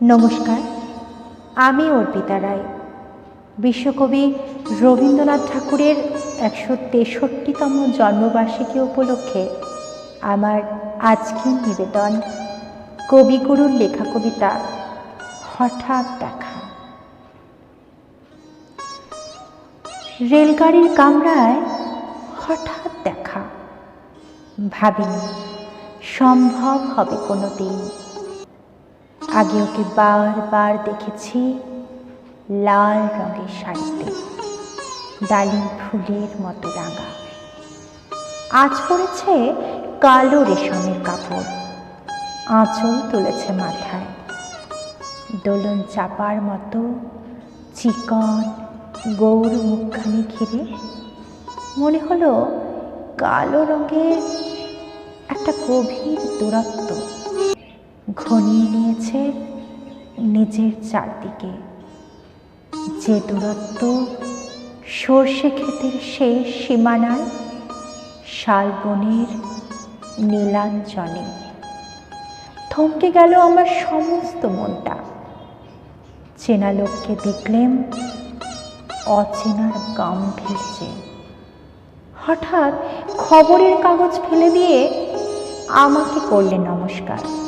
নমস্কার, আমি অর্পিতা রায়। বিশ্বকবি রবীন্দ্রনাথ ঠাকুরের একশো তেষট্টিতম জন্মবার্ষিকী উপলক্ষে আমার আজকের নিবেদন কবিগুরুর লেখা কবিতা হঠাৎ দেখা। রেলগাড়ির কামরায় হঠাৎ দেখা। ভাবিনি, সম্ভব হবে কোনো দিন আগে ওকে বারবার দেখেছি লাল রঙের শাড়িতে, ডালিম ফুলের মতো রাঙা। আজ পড়েছে কালো রেশমের কাপড়, আঁচল তুলেছে মাথায়। দোলন চাপার মতো চিকন গৌর মুখখানি ঘিরে মনে হলো কালো রঙের একটা গভীর দূরত্ব ঘনিয়ে নিয়েছে নিজের চারদিকে। যে দূরত্ব সর্ষে ক্ষেতের শেষ সীমানায় শালবনের নীলাঞ্জনে থমকে গেল আমার সমস্ত মনটা। চেনা লোককে দেখলেম অচেনার গাম্ভীর্যে। হঠাৎ খবরের কাগজ ফেলে দিয়ে আমাকে করলে নমস্কার।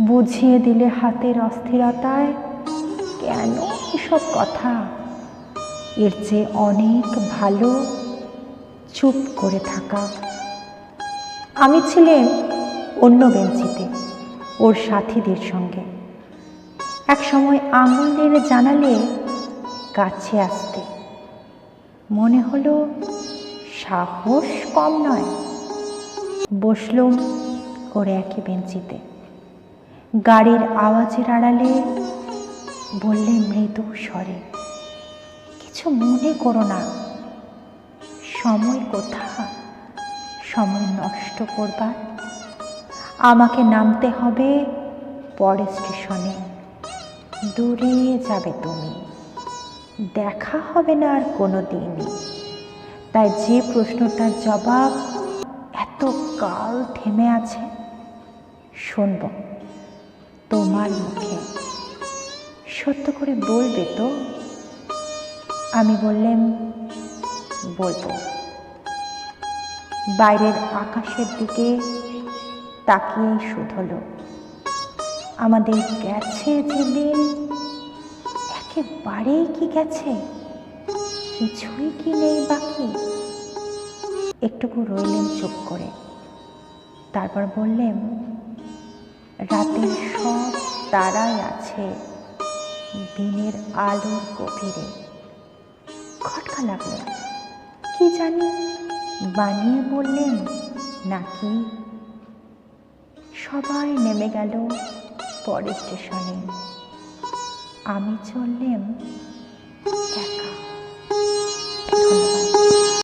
বুঝিয়ে দিলে হাতের অস্থিরতায়, কেন এসব কথা? এর চেয়ে অনেক ভালো চুপ করে থাকা। আমি ছিলেন অন্য বেঞ্চিতে, ওর সাথীদের সঙ্গে। এক সময় আঙুল নেড়ে জানালে কাছে আসতে। মনে হলো সাহস কম নয়। বসলুম ওর একই বেঞ্চিতে। গাড়ির আওয়াজের আড়ালে বললে মৃদু স্বরে, কিছু মনে করো না। সময় কোথা? সময় নষ্ট করবার। আমাকে নামতে হবে পরের স্টেশনে। দূরে যাবে তুমি। দেখা হবে না আর কোনো দিনই তাই যে প্রশ্নটার জবাব এত কাল থেমে আছে, শুনব। তোমার মুখে। সত্য করে বলবে তো? আমি বললাম, বলব। বাইরের আকাশের দিকে তাকিয়ে শুধলো। আমাদের গেছে যেদিন একেবারেই কি গেছে? কিছুই কি নেই বাকি? একটুকু রইলেন চুপ করে। তারপর বললেন রাতের সব তারাই আছে দিনের আলোর গভীরে। খটকা লাগল। কি জানি বানিয়ে বললেন নাকি? সবাই নেমে গেল পরের স্টেশনে। আমি চললেম একা। ধন্যবাদ।